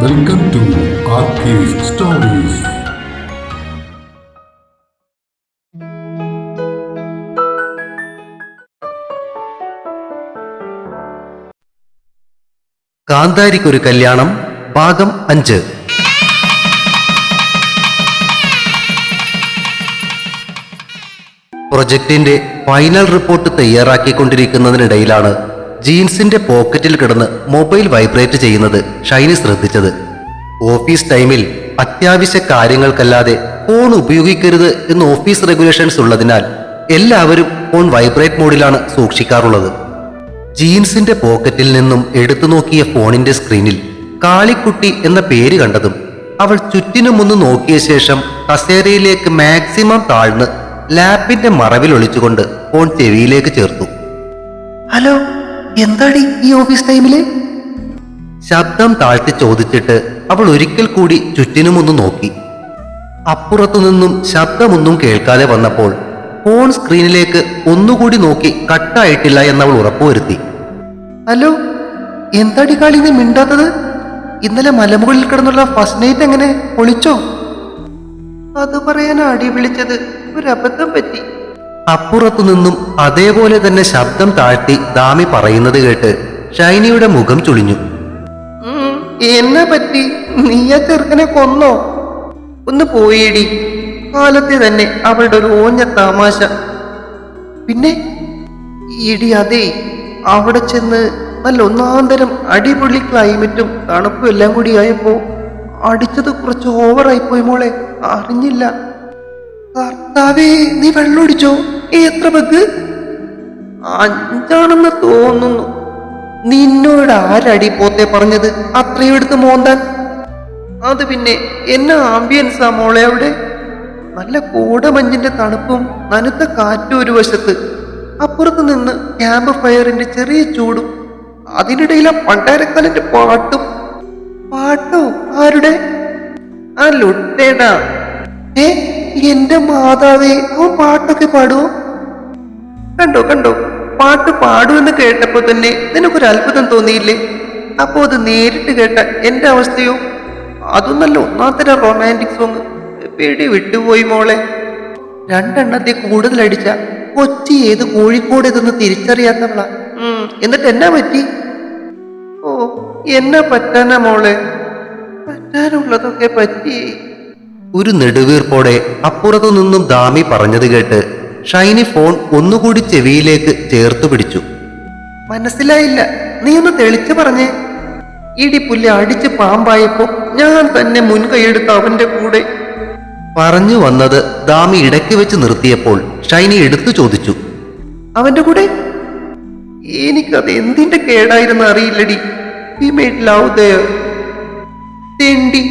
Welcome to stories കാന്താരിക്കൊരു കല്യാണം ഭാഗം അഞ്ച്. പ്രൊജക്ടിന്റെ ഫൈനൽ റിപ്പോർട്ട് തയ്യാറാക്കിക്കൊണ്ടിരിക്കുന്നതിനിടയിലാണ് ജീൻസിന്റെ പോക്കറ്റിൽ കിടന്ന് മൊബൈൽ വൈബ്രേറ്റ് ചെയ്യുന്നത് ഷൈനി ശ്രദ്ധിച്ചത്. ഓഫീസ് ടൈമിൽ അത്യാവശ്യ കാര്യങ്ങൾക്കല്ലാതെ ഫോൺ ഉപയോഗിക്കരുത് എന്ന് ഓഫീസ് റെഗുലേഷൻസ് ഉള്ളതിനാൽ എല്ലാവരും ഫോൺ വൈബ്രേറ്റ് മോഡിലാണ് സൂക്ഷിക്കാറുള്ളത്. ജീൻസിന്റെ പോക്കറ്റിൽ നിന്നും എടുത്തു നോക്കിയ ഫോണിന്റെ സ്ക്രീനിൽ കാളിക്കുട്ടി എന്ന പേര് കണ്ടതും അവൾ ചുറ്റിനുമൊന്ന് നോക്കിയ ശേഷം കസേരയിലേക്ക് മാക്സിമം താഴ്ന്ന് ലാപ്പിന്റെ മറവിൽ ഒളിച്ചുകൊണ്ട് ഫോൺ ചെവിയിലേക്ക് ചേർത്തു. ഹലോ എന്താടി ഈ ഓഫീസ് ടൈമിൽ ശബ്ദം താഴ്ത്തി ചോദിച്ചിട്ട് അവൾ ഒരിക്കൽ കൂടി ചുറ്റിനുമൊന്ന് നോക്കി. അപ്പുറത്തു നിന്നും ശബ്ദമൊന്നും കേൾക്കാതെ വന്നപ്പോൾ ഫോൺ സ്ക്രീനിലേക്ക് ഒന്നുകൂടി നോക്കി കട്ടായിട്ടില്ല എന്നവൾ ഉറപ്പുവരുത്തി. ഹലോ എന്താടി കാളി നീ മിണ്ടാത്തത്? ഇന്നലെ മലമുകളിൽ കിടന്നുള്ള ഫസ്റ്റ് നൈറ്റ് എങ്ങനെ? ഒളിച്ചോ? അത് പറയാൻ അടി വിളിച്ചത്. ഒരു അബദ്ധം പറ്റി. അപ്പുറത്തു നിന്നും അതേപോലെ തന്നെ ശബ്ദം താഴ്ത്തി ദാമി പറയുന്നത് കേട്ട് ഷൈനിയുടെ മുഖം ചുളിഞ്ഞു. എന്നെ പറ്റി നീ ആ ചെറുക്കനെ കൊന്നോ? ഒന്ന് പോയിടി. കാലത്തെ തന്നെ അവളുടെ ഒരു ഓഞ്ഞ തമാശ. പിന്നെ ഇടി അതെ അവിടെ ചെന്ന് നല്ല ഒന്നാന്തരം അടിപൊളി ക്ലൈമറ്റും തണുപ്പും എല്ലാം കൂടി ആയപ്പോ അടിച്ചത് കുറച്ച് ഓവറായിപ്പോയി മോളെ. അറിഞ്ഞില്ല. കർത്താവേ നീ വെള്ളമടിച്ചോ എത്ര അഞ്ചാണെന്ന് തോന്നുന്നു. നിന്നോട് ആരടി പോത്തെ പറഞ്ഞത്? അത്രയും എടുത്ത് മോന്താൻ. അത് പിന്നെ ആംബിയൻസ് ആ മോളെ അവിടെ? നല്ല കൂടമഞ്ഞിന്റെ തണുപ്പും നനുത്ത കാറ്റും ഒരു വശത്ത്. അപ്പുറത്ത് നിന്ന് ക്യാമ്പ് ഫയറിന്റെ ചെറിയ ചൂടും അതിനിടയിൽ ആ പണ്ടാരക്കാലന്റെ പാട്ടും. പാട്ടോ? ആരുടെ? ആ ലുട്ടേടാ. ഏ എന്റെ മാതാവേ അവൻ പാട്ടൊക്കെ പാടുവോ? കണ്ടോ കണ്ടോ? പാട്ട് പാടുമെന്ന് കേട്ടപ്പോ തന്നെ നിനക്കൊരു അത്ഭുതം തോന്നിയില്ലേ? അപ്പോ അത് നേരിട്ട് കേട്ട എന്റെ അവസ്ഥയോ? അതും നല്ല ഒന്നാത്തര റൊമാന്റിക് സോങ് പേടി വിട്ടുപോയി മോളെ. രണ്ടെണ്ണത്തെ കൂടുതൽ അടിച്ച കൊച്ചി ഏത് കോഴിക്കോട് ഇതൊന്ന് തിരിച്ചറിയാത്തവളാ. എന്നിട്ട് എന്നാ പറ്റി? ഓ എന്നാ പറ്റാനാ മോളെ? പറ്റാനുള്ളതൊക്കെ പറ്റി. ഒരു നെടുവീർപ്പോടെ അപ്പുറത്തു നിന്നും ദാമി പറഞ്ഞത് കേട്ട് ഷൈനി ഫോൺ ഒന്നുകൂടി ചെവിയിലേക്ക് ചേർത്തു പിടിച്ചു. മനസ്സിലായില്ല. നീ ഒന്ന് തെളിച്ചു പറഞ്ഞേ. ഇടിപ്പുല്ല് അടിച്ച് പാമ്പായപ്പോ ഞാൻ തന്നെ മുൻകൈയെടുത്ത് അവന്റെ കൂടെ. പറഞ്ഞു വന്നത് ദാമി ഇടയ്ക്ക് വെച്ച് നിർത്തിയപ്പോൾ ഷൈനി എടുത്തു ചോദിച്ചു. അവന്റെ കൂടെ? എനിക്കത് എന്തിന്റെ കേടായിരുന്നു അറിയില്ലടി. തെണ്ടി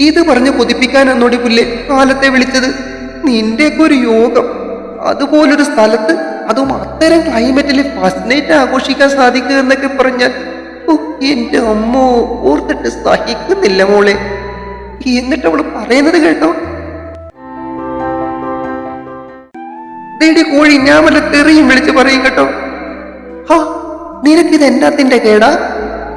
ഇത് പറഞ്ഞ് കൊതിപ്പിക്കാൻ എന്നോടി പുല്ലെ കാലത്തെ വിളിച്ചത്. നിന്റെയൊക്കെ ഒരു യോഗം. അതുപോലൊരു സ്ഥലത്ത് അതും അത്തരം ക്ലൈമറ്റിൽ ഫസ്റ്റ് നൈറ്റ് ആഘോഷിക്കാൻ സാധിക്കുക എന്നൊക്കെ പറഞ്ഞാൽ എന്റെ അമ്മോ ഓർത്തിട്ട് സഹിക്കുന്നില്ല മോളെ. എന്നിട്ട് അവൾ പറയുന്നത് കേട്ടോ. ദേടി കോഴി ഞാൻ വല്ല തെറിയും വിളിച്ച് പറയും കേട്ടോ. ഹാ നിനക്കിത് എന്നാത്തിന്റെ കേടാ?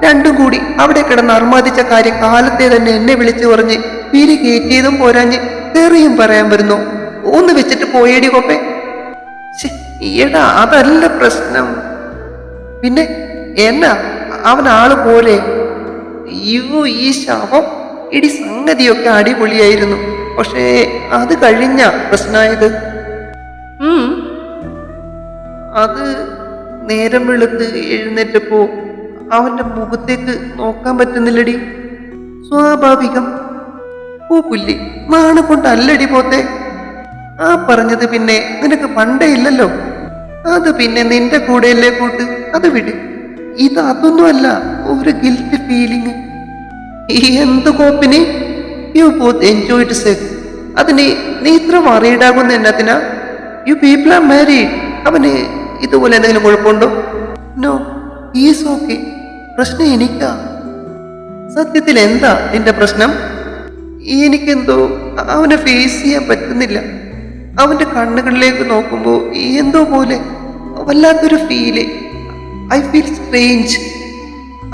രണ്ടും കൂടി അവിടെ കിടന്ന് അർമാദിച്ച കാര്യം കാലത്തെ തന്നെ എന്നെ വിളിച്ചു പറഞ്ഞ് പിരി കയറ്റിയതും പോരാഞ്ഞ് തെറിയും പറയാൻ വരുന്നു. ഒന്ന് വെച്ചിട്ട് പോയേടി കോപ്പെ. എടാ അതല്ല പ്രശ്നം. പിന്നെ എന്നാ അവൻ ആൾ പോലെ? അയ്യോ ഈ ശവം. ഇടി സംഗതിയൊക്കെ അടിപൊളിയായിരുന്നു. പക്ഷേ അത് കഴിഞ്ഞ പ്രശ്നമായത് അത് നേരം വെളുത്ത് എഴുന്നേറ്റപ്പോ അവന്റെ മുഖത്തേക്ക് നോക്കാൻ പറ്റുന്നില്ലടി. സ്വാഭാവികം. ഓ പുല്ലി. നാണ് കൊണ്ടല്ലടി പോത്തെ. ആ പറഞ്ഞത് പിന്നെ നിനക്ക് പണ്ടേ ഇല്ലല്ലോ. അത് പിന്നെ നിന്റെ കൂടെയല്ലേ കൂട്ട്. അത് വിട്. ഇത് അതൊന്നുമല്ല ഒരു ഗിൽറ്റ് ഫീലിംഗ് എന്ത് കോപ്പിന്? യു ബോത്ത് എൻജോയ്ഡ് സെക്സ് അതിന് നീ ഇത്ര മാറിയിടാകുന്ന എന്നതിനാ? യു പീപ്പിൾ ആർ മാരീഡ് അവന് ഇതുപോലെ എന്തെങ്കിലും കുഴപ്പമുണ്ടോ? നോ ഈസ് ഓക്കെ പ്രശ്നം എനിക്കാ. സത്യത്തിൽ എന്താ നിന്റെ പ്രശ്നം? എനിക്കെന്തോ അവനെ ഫേസ് ചെയ്യാൻ പറ്റുന്നില്ല. അവന്റെ കണ്ണുകളിലേക്ക് നോക്കുമ്പോൾ എന്തോ പോലെ വല്ലാത്തൊരു ഫീൽ ഐ ഫീൽ സ്ട്രേഞ്ച്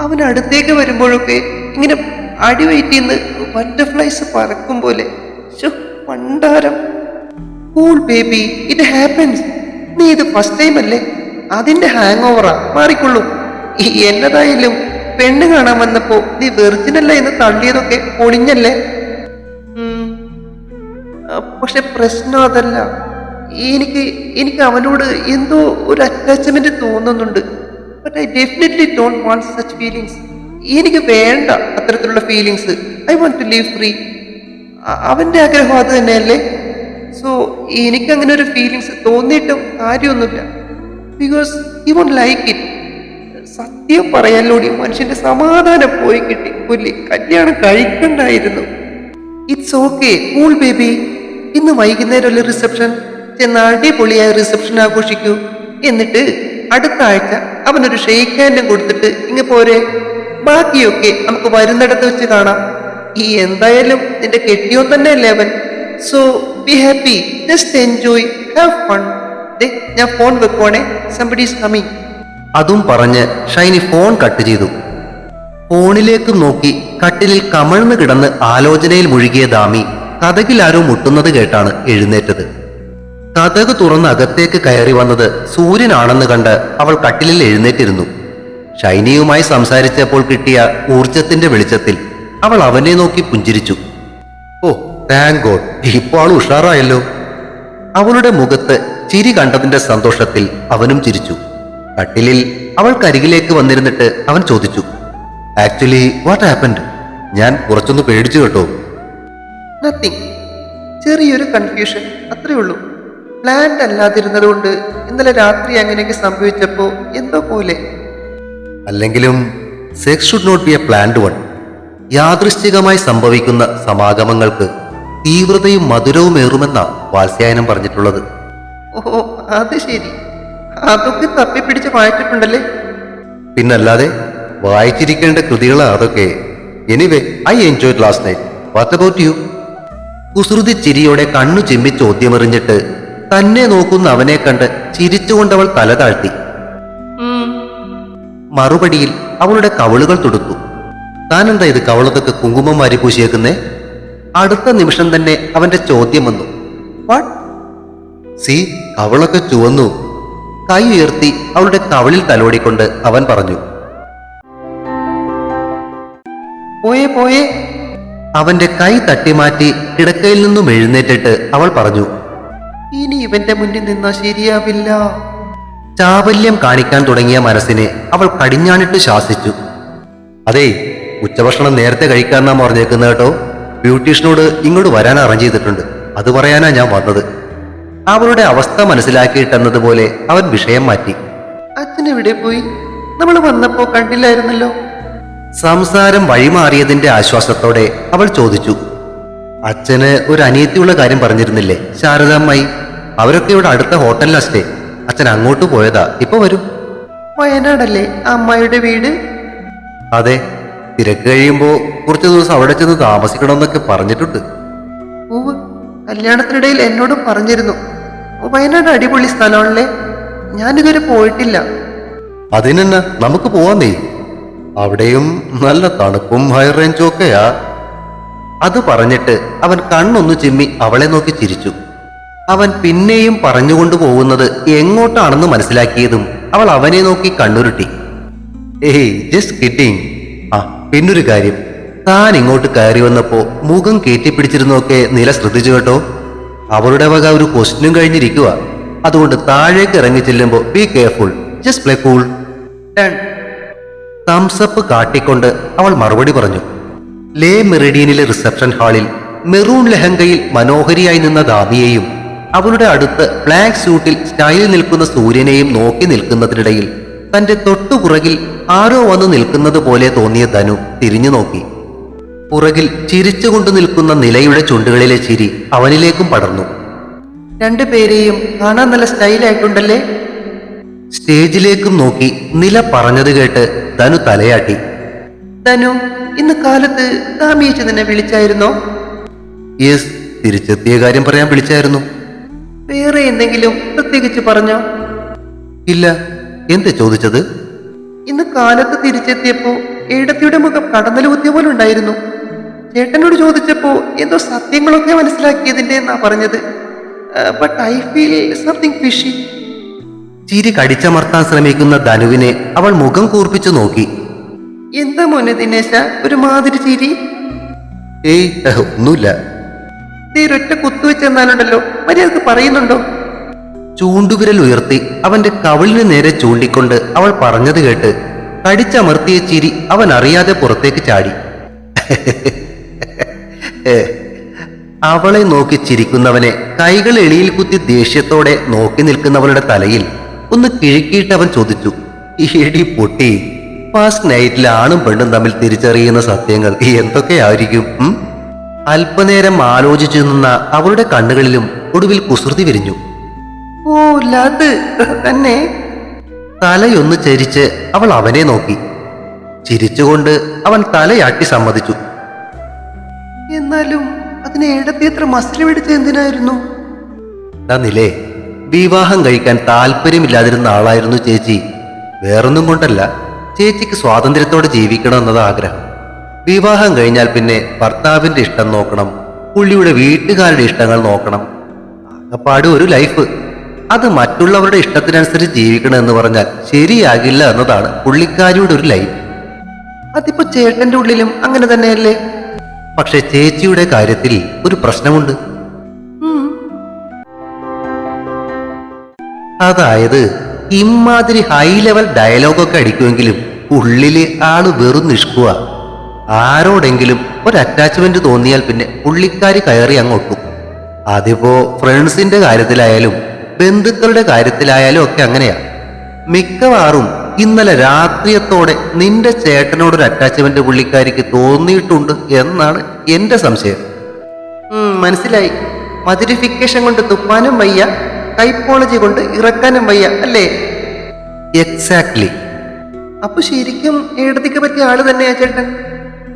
അവൻ അടുത്തേക്ക് വരുമ്പോഴൊക്കെ ഇങ്ങനെ അടിവയറ്റിന്ന് ബട്ടർഫ്ലൈസ് പറക്കും പോലെ. പണ്ടാരം. കൂൾ ബേബി ഇറ്റ് ഹാപ്പൻസ് നീ ഇത് ഫസ്റ്റ് ടൈം അല്ലേ? അതിന്റെ ഹാങ് ഓവറാ മാറിക്കൊള്ളൂ. എന്നതായാലും പെണ്ണ് കാണാൻ വന്നപ്പോ നീ വെർജിനല്ല എന്ന് തള്ളിയതൊക്കെ പൊളിഞ്ഞല്ലേ? പക്ഷെ പ്രശ്നം അതല്ല. എനിക്ക് എനിക്ക് അവനോട് എന്തോ ഒരു അറ്റാച്ച്മെന്റ് തോന്നുന്നുണ്ട്. But I definitely don't want such feelings എനിക്ക് വേണ്ട അത്തരത്തിലുള്ള feelings I want to live free അവന്റെ ആഗ്രഹം അത് തന്നെയല്ലേ? സോ എനിക്കങ്ങനെ ഒരു ഫീലിങ്സ് തോന്നിയിട്ടും കാര്യമൊന്നുമില്ല. ബിക്കോസ് ഈ വോണ്ട് ലൈക്ക് ഇറ്റ് സത്യം പറയാനിലൂടെ മനുഷ്യന്റെ സമാധാനം പോയി കിട്ടി. പുല്ലി കല്യാണം കഴിക്കണ്ടായിരുന്നു. ഇറ്റ്സ് ഓക്കെ കൂൾ ബേബി ഇന്ന് വൈകുന്നേരം ഒരു റിസപ്ഷൻ ചെന്ന് അടിപൊളിയായ റിസപ്ഷൻ ആഘോഷിക്കൂ. എന്നിട്ട് അടുത്ത ആഴ്ച അവനൊരു ഷെയ്ക്ക് ഹാൻഡും കൊടുത്തിട്ട് ഇങ്ങ് പോരെ. ബാക്കിയൊക്കെ നമുക്ക് വരുന്നിടത്ത് വെച്ച് കാണാം. ഈ എന്തായാലും നിന്റെ കെട്ടിയോ തന്നെ അല്ലേ അവൻ so be happy just enjoy have fun ഞാൻ ഫോൺ വെക്കുവാണേ. സംബഡി കമ്മിങ് അതും പറഞ്ഞ് ഷൈനി ഫോൺ കട്ട് ചെയ്തു. ഫോണിലേക്കും നോക്കി കട്ടിലിൽ കമഴ്ന്നു കിടന്ന് ആലോചനയിൽ മുഴുകിയ ദാമി. കഥകിലാരോ മുട്ടുന്നത് കേട്ടാണ് എഴുന്നേറ്റത്. കഥക് തുറന്ന് അകത്തേക്ക് കയറി വന്നത് സൂര്യനാണെന്ന് കണ്ട് അവൾ കട്ടിലിൽ എഴുന്നേറ്റിരുന്നു. ഷൈനിയുമായി സംസാരിച്ചപ്പോൾ കിട്ടിയ ഊർജത്തിന്റെ വെളിച്ചത്തിൽ അവൾ അവനെ നോക്കി പുഞ്ചിരിച്ചു. ഓ താങ്ക് ഗോഡ് ഇപ്പോൾ ആൾ ഉഷാറായല്ലോ. അവളുടെ മുഖത്ത് ചിരി കണ്ടതിന്റെ സന്തോഷത്തിൽ അവനും ചിരിച്ചു. കട്ടിലിൽ അവൾ കരികിലേക്ക് വന്നിരുന്നിട്ട് അവൻ ചോദിച്ചു ആക്ച്വലി വാട്ട് ഹാപ്പൻഡ് ഞാൻ കുറച്ചൊന്ന് പേടിച്ചു കേട്ടോ. നത്തിങ് ചെറിയൊരു കൺഫ്യൂഷൻ അത്രേ ഉള്ളൂ. പ്ലാൻഡ് അല്ലാതിരുന്നത് കൊണ്ട് ഇന്നലെ രാത്രി അങ്ങനെയൊക്കെ സംഭവിച്ചപ്പോ എന്തോ പോലെ. അല്ലെങ്കിലും sex should not be a planned one യാദൃശ്ചികമായി സംഭവിക്കുന്ന സമാഗമങ്ങൾക്ക് തീവ്രതയും മധുരവും ഏറുമെന്നാണ് വാത്സ്യായനം പറഞ്ഞിട്ടുള്ളത്. ഓ അത് ശരി. അതൊക്കെ തപ്പിപ്പിടിച്ച് വായിച്ചിട്ടുണ്ടല്ലേ? പിന്നല്ലാതെ വായിച്ചിരിക്കേണ്ട കൃതികളാണ് അതൊക്കെ. Anyway I enjoy last night what about you കുസൃതി ചിരിയോടെ കണ്ണു ചിമ്മി ചോദ്യമെറിഞ്ഞിട്ട് തന്നെ നോക്കുന്ന അവനെ കണ്ട് ചിരിച്ചുകൊണ്ടവൾ തല താഴ്ത്തി. മറുപടിയിൽ അവളുടെ കവളുകൾ തുടുത്തു. താനെന്താ ഇത് കവളത്തൊക്കെ കുങ്കുമം വാരി പൂശിയേക്കുന്നേ? അടുത്ത നിമിഷം തന്നെ അവന്റെ ചോദ്യം വന്നു. വാട്ട്? സി കവളൊക്കെ ചുവന്നു. കൈ ഉയർത്തി അവളുടെ കവളിൽ തലോടിക്കൊണ്ട് അവൻ പറഞ്ഞു. പോയേ പോയേ. അവന്റെ കൈ തട്ടിമാറ്റി കിടക്കയിൽ നിന്നും എഴുന്നേറ്റിട്ട് അവൾ പറഞ്ഞു ഇനി ഇവന്റെ മുന്നിൽ നിന്നാ ശരിയാവില്ല. ചാവല്യം കാണിക്കാൻ തുടങ്ങിയ മനസ്സിനെ അവൾ കടിഞ്ഞാണിട്ട് ശാസിച്ചു. അതെ ഉച്ചഭക്ഷണം നേരത്തെ കഴിക്കാന്നാ പറഞ്ഞേക്കുന്നത് കേട്ടോ. ബ്യൂട്ടീഷ്യനോട് ഇങ്ങോട്ട് വരാൻ അറേഞ്ച് ചെയ്തിട്ടുണ്ട്. അത് പറയാനാ ഞാൻ വന്നത്. അവളുടെ അവസ്ഥ മനസ്സിലാക്കിയിട്ടെന്നതുപോലെ അവൻ വിഷയം മാറ്റി. അച്ഛൻ എവിടെ പോയി? നമ്മൾ വന്നപ്പോ കണ്ടില്ലായിരുന്നല്ലോ. സംസാരം വഴിമാറിയതിന്റെ ആശ്വാസത്തോടെ അവൾ ചോദിച്ചു അച്ഛന് ഒരു അനിയത്തിയുള്ള കാര്യം പറഞ്ഞിരുന്നില്ലേ ശാരദാമ്മായി? അവരൊക്കെ ഇവിടെ അടുത്ത ഹോട്ടലിലാ സ്റ്റേ അച്ഛൻ അങ്ങോട്ട് പോയതാ ഇപ്പൊ വരും. വയനാടല്ലേ അമ്മായിയുടെ വീട്? അതെ തിരക്ക് കഴിയുമ്പോ കുറച്ചു ദിവസം അവിടെ ചെന്ന് താമസിക്കണമെന്നൊക്കെ പറഞ്ഞിട്ടുണ്ട്. കല്യാണത്തിനിടയിൽ എന്നോടും പറഞ്ഞിരുന്നു. വയനാട് അടിപൊളി സ്ഥലമാണല്ലേ. ഞാനിതുവരെ പോയിട്ടില്ല. അതിനെന്നാ നമുക്ക് പോവാന്നേ അവിടെയും നല്ല തണുപ്പും ഹൈ റേഞ്ചും ഒക്കെയാ. അത് പറഞ്ഞിട്ട് അവൻ കണ്ണൊന്നു ചിമ്മി അവളെ നോക്കി ചിരിച്ചു. അവൻ പിന്നെയും പറഞ്ഞുകൊണ്ടു പോകുന്നത് എങ്ങോട്ടാണെന്ന് മനസ്സിലാക്കിയതും അവൾ അവനെ നോക്കി കണ്ണുരുട്ടി. ഏയ് ജസ്റ്റ് കിട്ടിങ് ആ പിന്നൊരു കാര്യം. താൻ ഇങ്ങോട്ട് കയറി വന്നപ്പോ മുഖം കയറ്റിപ്പിടിച്ചിരുന്നൊക്കെ നില ശ്രദ്ധിച്ചു കേട്ടോ. അവരുടെ വക ഒരു ക്വസ്റ്റ്യനും കഴിഞ്ഞിരിക്കുക അതുകൊണ്ട് താഴേക്ക് ഇറങ്ങി ചെല്ലുമ്പോ be careful just play cool thumbs up കാട്ടിക്കൊണ്ട് അവൾ മറുപടി പറഞ്ഞു. ലേ മെറിഡീനിലെ റിസപ്ഷൻ ഹാളിൽ മെറൂൺ ലഹങ്കയിൽ മനോഹരിയായി നിന്ന ദാബിയെയും അവളുടെ അടുത്ത് ബ്ലാക്ക് സ്യൂട്ടിൽ സ്റ്റൈലിൽ നിൽക്കുന്ന സൂര്യനെയും നോക്കി നിൽക്കുന്നതിനിടയിൽ തന്റെ തൊട്ടുപുറകിൽ ആരോ വന്ന് നിൽക്കുന്നത് പോലെ തോന്നിയ ധനു തിരിഞ്ഞു നോക്കി. പുറകിൽ ചിരിച്ചുകൊണ്ട് നിൽക്കുന്ന നിലയുടെ ചുണ്ടുകളിലെ ചിരി അവനിലേക്കും പടർന്നു. രണ്ടുപേരെയും കാണാൻ നല്ല സ്റ്റൈലായിട്ടുണ്ടല്ലേ സ്റ്റേജിലേക്കും നോക്കി നില പറഞ്ഞത് കേട്ട് തനു തലയാട്ടി. തനു ഇന്ന് കാലത്ത് കാമിയേച്ച് നിന്നെ വിളിച്ചായിരുന്നോ? യെസ് തിരിച്ചെത്തിയ കാര്യം പറയാൻ വിളിച്ചായിരുന്നു. വേറെ എന്തെങ്കിലും പ്രത്യേകിച്ച് പറഞ്ഞോ? ഇല്ല എന്ത് ചോദിച്ചത്? ഇന്ന് കാലത്ത് തിരിച്ചെത്തിയപ്പോ ഏടത്തിയുടെ മുഖം കടന്നൽ കുത്തിയ പോലെ ഉണ്ടായിരുന്നു. ചേട്ടനോട് ചോദിച്ചപ്പോ എന്തോ സത്യങ്ങളൊക്കെ മനസ്സിലാക്കിയതിന്റെ എന്നാ പറഞ്ഞത്. But I feel something fishy ചിരി കടിച്ചമർത്താൻ ശ്രമിക്കുന്ന ധനുവിനെ അവൾ മുഖം കൂർപ്പിച്ചു നോക്കി എന്താ മോനെ ദിനേശ ഒരു മാതിരി ചിരി ഏയ് ഒന്നുമില്ല ഒരൊറ്റ കുത്തുവെച്ചെന്നാലുണ്ടല്ലോ മര്യാദയ്ക്ക് പറയുന്നുണ്ടോ ചൂണ്ടുവിരൽ ഉയർത്തി അവന്റെ കവിളിന് നേരെ ചൂണ്ടിക്കൊണ്ട് അവൾ പറഞ്ഞത് കേട്ട് കടിച്ചമർത്തിയ ചിരി അവൻ അറിയാതെ പുറത്തേക്ക് ചാടി അവളെ നോക്കി ചിരിക്കുന്നവനെ കൈകൾ എളിയിൽ കുത്തി ദേഷ്യത്തോടെ നോക്കി നിൽക്കുന്നവളുടെ തലയിൽ ഒന്ന് കിഴുക്കിയിട്ട് അവൻ ചോദിച്ചു എടി പൊട്ടി ഫാസ്റ്റ് നൈറ്റിൽ ആണും പെണ്ണും തമ്മിൽ തിരിച്ചറിയുന്ന സത്യങ്ങൾ എന്തൊക്കെയായിരിക്കും അല്പനേരം ആലോചിച്ചു നിന്ന അവളുടെ കണ്ണുകളിലും ഒടുവിൽ കുസൃതി വിരിഞ്ഞു. ഓ തന്നെ. തലയൊന്ന് ചരിച്ച് അവൾ അവനെ നോക്കി. ചിരിച്ചുകൊണ്ട് അവൻ തലയാട്ടി സമ്മതിച്ചു. എന്നാലും അതിനെ ഏടത്തി എത്ര മസിൽ പിടിച്ച എന്തിനായിരുന്നു? വിവാഹം കഴിക്കാൻ താല്പര്യമില്ലാതിരുന്ന ആളായിരുന്നു ചേച്ചി. വേറൊന്നും കൊണ്ടല്ല ചേച്ചിക്ക് സ്വാതന്ത്ര്യത്തോടെ ജീവിക്കണം എന്നത് ആഗ്രഹം. വിവാഹം കഴിഞ്ഞാൽ പിന്നെ ഭർത്താവിന്റെ ഇഷ്ടം നോക്കണം പുള്ളിയുടെ വീട്ടുകാരുടെ ഇഷ്ടങ്ങൾ നോക്കണം. അകപ്പാട് ഒരു ലൈഫ്. അത് മറ്റുള്ളവരുടെ ഇഷ്ടത്തിനനുസരിച്ച് ജീവിക്കണം എന്ന് പറഞ്ഞാൽ ശരിയാകില്ല എന്നതാണ് പുള്ളിക്കാരിയുടെ ഒരു ലൈഫ്. അതിപ്പോ ചേട്ടന്റെ ഉള്ളിലും അങ്ങനെ തന്നെയല്ലേ? പക്ഷെ ചേച്ചിയുടെ കാര്യത്തിൽ ഒരു പ്രശ്നമുണ്ട്. അതായത് ഇമാതിരി ഹൈ ലെവൽ ഡയലോഗൊക്കെ അടിക്കുമെങ്കിലും ഉള്ളിൽ ആൾ വെറും നിഷ്കുക ആരോടെങ്കിലും ഒരു അറ്റാച്ച്മെന്റ് തോന്നിയാൽ പിന്നെ പുള്ളിക്കാരി കയറി അങ്ങോട്ടും അതിപ്പോ ഫ്രണ്ട്സിന്റെ കാര്യത്തിലായാലും ബന്ധുക്കളുടെ കാര്യത്തിലായാലും ഒക്കെ അങ്ങനെയാ. മിക്കവാറും ഇന്നലെ രാത്രിയത്തോടെ നിന്റെ ചേട്ടനോടൊരു അറ്റാച്ച്മെന്റ് പുള്ളിക്കാരിക്ക് തോന്നിയിട്ടുണ്ട് എന്നാണ് എന്റെ സംശയം. മനസ്സിലായി. മധുരിഫിക്കേഷൻ കൊണ്ട് തുപ്പാനും വയ്യ. ടൈപ്പോളജി കൊണ്ട് ഇറക്കാനും വയ്യ അല്ലേ? എക്സാക്ട്ലി അപ്പൊ ശരിക്കും എഴുതിക്ക് പറ്റിയ ആൾ തന്നെയാ ചേട്ടൻ.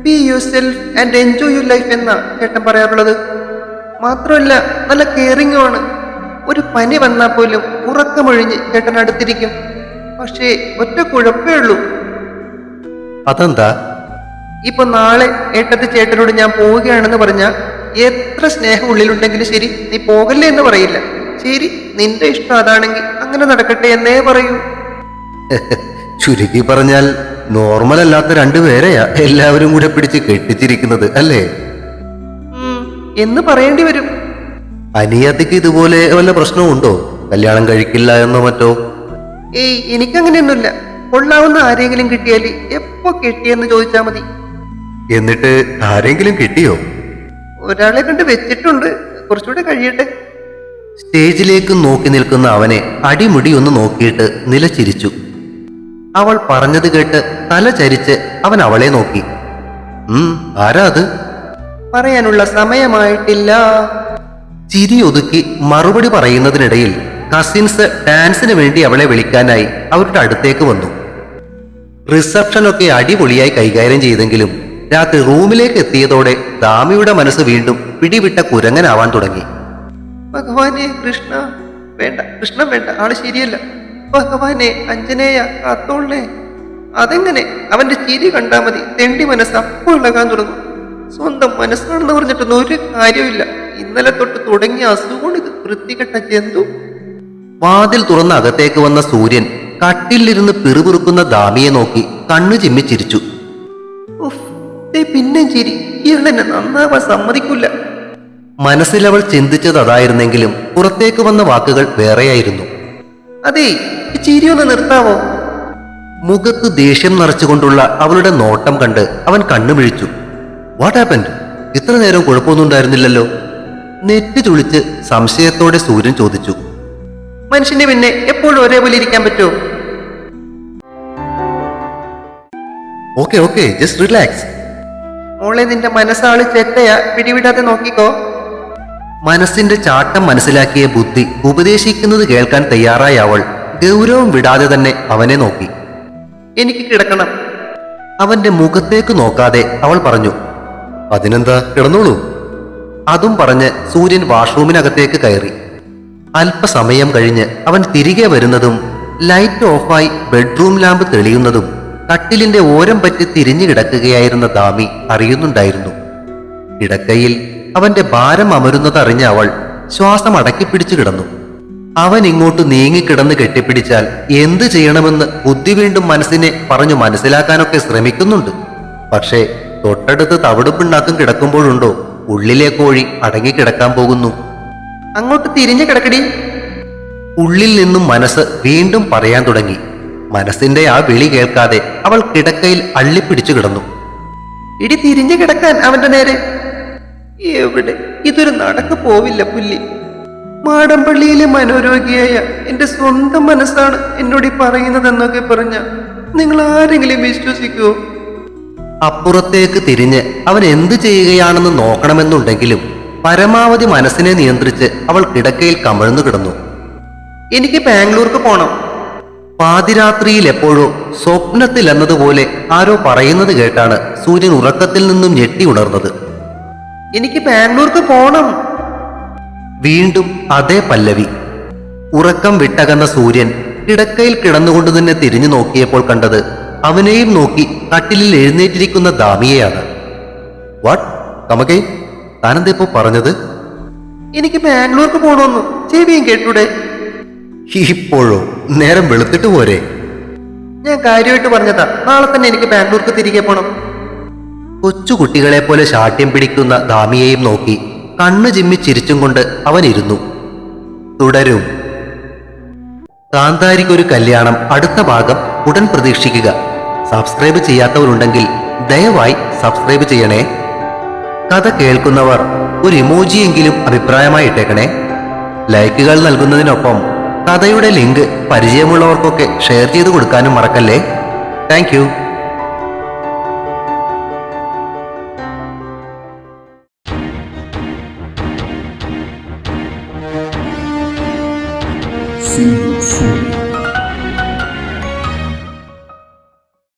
Be yourself and enjoy your life എന്നാ ചേട്ടൻ പറയാറുള്ളത്. മാത്രമല്ല നല്ല കെയറിംഗും ആണ്. ഒരു പനി വന്നാൽ പോലും ഉറക്കമൊഴിഞ്ഞ് ചേട്ടൻ അടുത്തിരിക്കും. പക്ഷേ ഒറ്റ കുഴപ്പമേ ഉള്ളൂ. അതെന്താ? ഇപ്പൊ നാളെ ഏട്ടത്തി ചേട്ടനോട് ഞാൻ പോവുകയാണെന്ന് പറഞ്ഞാൽ എത്ര സ്നേഹം ഉള്ളിലുണ്ടെങ്കിലും ശരി നീ പോകല്ലേ എന്ന് പറയില്ല. ശരി നിന്റെ ഇഷ്ടം അതാണെങ്കിൽ അങ്ങനെ നടക്കട്ടെ എന്നേ പറയൂ. ചുരുക്കി പറഞ്ഞാൽ നോർമൽ അല്ലാത്ത രണ്ടുപേരെയാ എല്ലാവരും കൂടെ പിടിച്ച് കെട്ടിച്ചിരിക്കുന്നത് അല്ലേ? എന്ന് പറയേണ്ടി വരും. അനിയത്തിക്ക് ഇതുപോലെ വല്ല പ്രശ്നമുണ്ടോ ഉണ്ടോ കല്യാണം കഴിക്കില്ല എന്നോ മറ്റോ? ഏയ് എനിക്കങ്ങനെയൊന്നുമില്ല. കൊള്ളാവുന്ന ആരെങ്കിലും കിട്ടിയാൽ എപ്പോ കിട്ടിയെന്ന് ചോദിച്ചാ മതി. എന്നിട്ട് ആരെങ്കിലും കിട്ടിയോ? ഒരാളെ കണ്ട് വെച്ചിട്ടുണ്ട്. കുറച്ചുകൂടെ കഴിയട്ടെ. സ്റ്റേജിലേക്ക് നോക്കി നിൽക്കുന്ന അവനെ അടിമുടി ഒന്ന് നോക്കിയിട്ട് നിലച്ചിരിച്ചു. അവൾ പറഞ്ഞത് കേട്ട് തല ചരിച്ച് അവൻ അവളെ നോക്കി. ഉം ആരാ അത്? പറയാനുള്ള സമയമായിട്ടില്ല. ചിരി ഒതുക്കി മറുപടി പറയുന്നതിനിടയിൽ കസിൻസ് ഡാൻസിന് വേണ്ടി അവളെ വിളിക്കാനായി അവരുടെ അടുത്തേക്ക് വന്നു. റിസപ്ഷനൊക്കെ അടിപൊളിയായി കൈകാര്യം ചെയ്തെങ്കിലും രാത്രി റൂമിലേക്ക് എത്തിയതോടെ ദാമിയുടെ മനസ്സ് വീണ്ടും പിടിവിട്ട കുരങ്ങനാവാൻ തുടങ്ങി. ഭഗവാനെ കൃഷ്ണ വേണ്ട കൃഷ്ണൻ വേണ്ട ആൾ ശരിയല്ല. ഭഗവാനെ അഞ്ജനേയ കാത്തോളേ അതെങ്ങനെ? അവന്റെ ചിരി കണ്ടാ മതി. തെണ്ടി മനസ്സ് അപ്പോൾ ഇളകാൻ തുടങ്ങും. സ്വന്തം മനസ്സാണെന്ന് പറഞ്ഞിട്ടൊന്നും ഒരു കാര്യമില്ല ഇന്നലെ തൊട്ട് തുടങ്ങിയ അസുഖമാണ് ഇത് വൃത്തികെട്ട ജന്തു. വാതിൽ തുറന്ന അകത്തേക്ക് വന്ന സൂര്യൻ കട്ടിലിരുന്ന് പിറുപിറുക്കുന്ന ദാമിയെ നോക്കി കണ്ണു ചിമ്മി ചിരിച്ചു. പിന്നെയും ചിരി. ഇയാൾ എന്നെ നന്നാവാൻ സമ്മതിക്കില്ല മനസ്സിലവൾ ചിന്തിച്ചത് അതായിരുന്നെങ്കിലും പുറത്തേക്ക് വന്ന വാക്കുകൾ വേറെയായിരുന്നു. അതെ ചിരിയൊന്ന് നിർത്താവോ? മുഖത്ത് ദേഷ്യം നിറച്ചുകൊണ്ടുള്ള അവളുടെ നോട്ടം കണ്ട് അവൻ കണ്ണുമിഴിച്ചു. വാട്ട് ആപ്പൻ ഇത്ര നേരം കുഴപ്പമൊന്നും ഉണ്ടായിരുന്നില്ലല്ലോ? നെറ്റ് ചുളിച്ച് സംശയത്തോടെ സൂര്യൻ ചോദിച്ചു. മനുഷ്യന്റെ പിന്നെ എപ്പോഴും ഒരേപോലെ ഇരിക്കാൻ പറ്റുമോ? ഓക്കെ ഓക്കെ ജസ്റ്റ് റിലാക്സ് മോളെ നിന്റെ മനസ്സാൾ ചെറ്റയാ പിടിവിടാതെ നോക്കിക്കോ. മനസ്സിന്റെ ചാട്ടം മനസ്സിലാക്കിയ ബുദ്ധി ഉപദേശിക്കുന്നത് കേൾക്കാൻ തയ്യാറായ അവൾ ഗൗരവം വിടാതെ തന്നെ അവനെ നോക്കി. എനിക്ക് കിടക്കണം. അവന്റെ മുഖത്തേക്ക് നോക്കാതെ അവൾ പറഞ്ഞു അതിനെന്താ കിടന്നോളൂ? അതും പറഞ്ഞ് സൂര്യൻ വാഷ്റൂമിനകത്തേക്ക് കയറി. അല്പസമയം കഴിഞ്ഞ് അവൻ തിരികെ വരുന്നതും ലൈറ്റ് ഓഫായി ബെഡ്റൂം ലാമ്പ് തെളിയുന്നതും കട്ടിലിന്റെ ഓരം പറ്റി തിരിഞ്ഞു കിടക്കുകയായിരുന്ന ദാമി അറിയുന്നുണ്ടായിരുന്നു. കിടക്കയിൽ അവന്റെ ഭാരം അമരുന്നതറിഞ്ഞ അവൾ ശ്വാസം അടക്കിപ്പിടിച്ചു കിടന്നു. അവൻ ഇങ്ങോട്ട് നീങ്ങിക്കിടന്ന് കെട്ടിപ്പിടിച്ചാൽ എന്ത് ചെയ്യണമെന്ന് ബുദ്ധി വീണ്ടും മനസ്സിനെ പറഞ്ഞു മനസ്സിലാക്കാനൊക്കെ ശ്രമിക്കുന്നുണ്ട്. പക്ഷേ തൊട്ടടുത്ത് തവിടുപ്പുണ്ടാക്കും കിടക്കുമ്പോഴുണ്ടോ? ഉള്ളിലെ കോഴി അടങ്ങിക്കിടക്കാൻ പോകുന്നു. അങ്ങോട്ട് തിരിഞ്ഞു കിടക്കടി. ഉള്ളിൽ നിന്നും മനസ്സ് വീണ്ടും പറയാൻ തുടങ്ങി. മനസ്സിന്റെ ആ വിളി കേൾക്കാതെ അവൾ കിടക്കയിൽ അള്ളിപ്പിടിച്ചു കിടന്നു. ഇടി തിരിഞ്ഞു കിടക്കാൻ അവന്റെ നേരെ. എവിടെ? ഇതൊരു നടക്ക പോവില്ല പുല്ലി. മാടമ്പള്ളിയിലെ മനോരോഗിയായ എന്റെ സ്വന്തം മനസ്സാണ് എന്നോട് ഈ പറയുന്നതെന്നൊക്കെ പറഞ്ഞ നിങ്ങൾ ആരെങ്കിലും വിശ്വസിക്കുമോ അപ്പുറത്തേക്ക് തിരിഞ്ഞ് അവൻ എന്തു ചെയ്യുകയാണെന്ന് നോക്കണമെന്നുണ്ടെങ്കിലും പരമാവധി മനസ്സിനെ നിയന്ത്രിച്ച് അവൾ കിടക്കയിൽ കമഴ്ന്നു കിടന്നു. എനിക്ക് ബാംഗ്ലൂർക്ക് പോണം. പാതിരാത്രിയിൽ എപ്പോഴോ സ്വപ്നത്തിൽ എന്നതുപോലെ ആരോ പറയുന്നത് കേട്ടാണ് സൂര്യൻ ഉറക്കത്തിൽ നിന്നും ഞെട്ടി ഉണർന്നത്. എനിക്ക് ബാംഗ്ലൂർക്ക് പോണം. വീണ്ടും അതേ പല്ലവി. ഉറക്കം വിട്ടകന്ന സൂര്യൻ കിടക്കയിൽ കിടന്നുകൊണ്ട് തന്നെ തിരിഞ്ഞു നോക്കിയപ്പോൾ കണ്ടത് അവനെയും നോക്കി കട്ടിലിൽ എഴുന്നേറ്റിരിക്കുന്ന ദാമിയെയാണ്. വാട്ട് കമകേ താനെന്തിപ്പോ പറഞ്ഞത്? എനിക്ക് ബാംഗ്ലൂർക്ക് പോണോന്നു ചെവിയും കേട്ടൂടെ. ഇപ്പോഴോ? നേരം വെളുത്തിട്ട് പോരെ. ഞാൻ കാര്യമായിട്ട് പറഞ്ഞതാ. നാളെ തന്നെ എനിക്ക് ബാംഗ്ലൂർക്ക് തിരികെ പോണം. കൊച്ചുകുട്ടികളെ പോലെ ശാഠ്യം പിടിക്കുന്ന ദാമിയെയും നോക്കി കണ്ണു ചിമ്മി ചിരിച്ചും കൊണ്ട് അവൻ ഇരുന്നു തുടരും. കാന്താരിക്കൊരു കല്യാണം അടുത്ത ഭാഗം ഉടൻ പ്രതീക്ഷിക്കുക. സബ്സ്ക്രൈബ് ചെയ്യാത്തവരുണ്ടെങ്കിൽ ദയവായി സബ്സ്ക്രൈബ് ചെയ്യണേ. കഥ കേൾക്കുന്നവർ ഒരു ഇമോജിയെങ്കിലും അഭിപ്രായമായി ഇട്ടേക്കണേ. ലൈക്കുകൾ നൽകുന്നതിനൊപ്പം കഥയുടെ ലിങ്ക് പരിചയമുള്ളവർക്കൊക്കെ ഷെയർ ചെയ്തു കൊടുക്കാനും മറക്കല്ലേ. താങ്ക്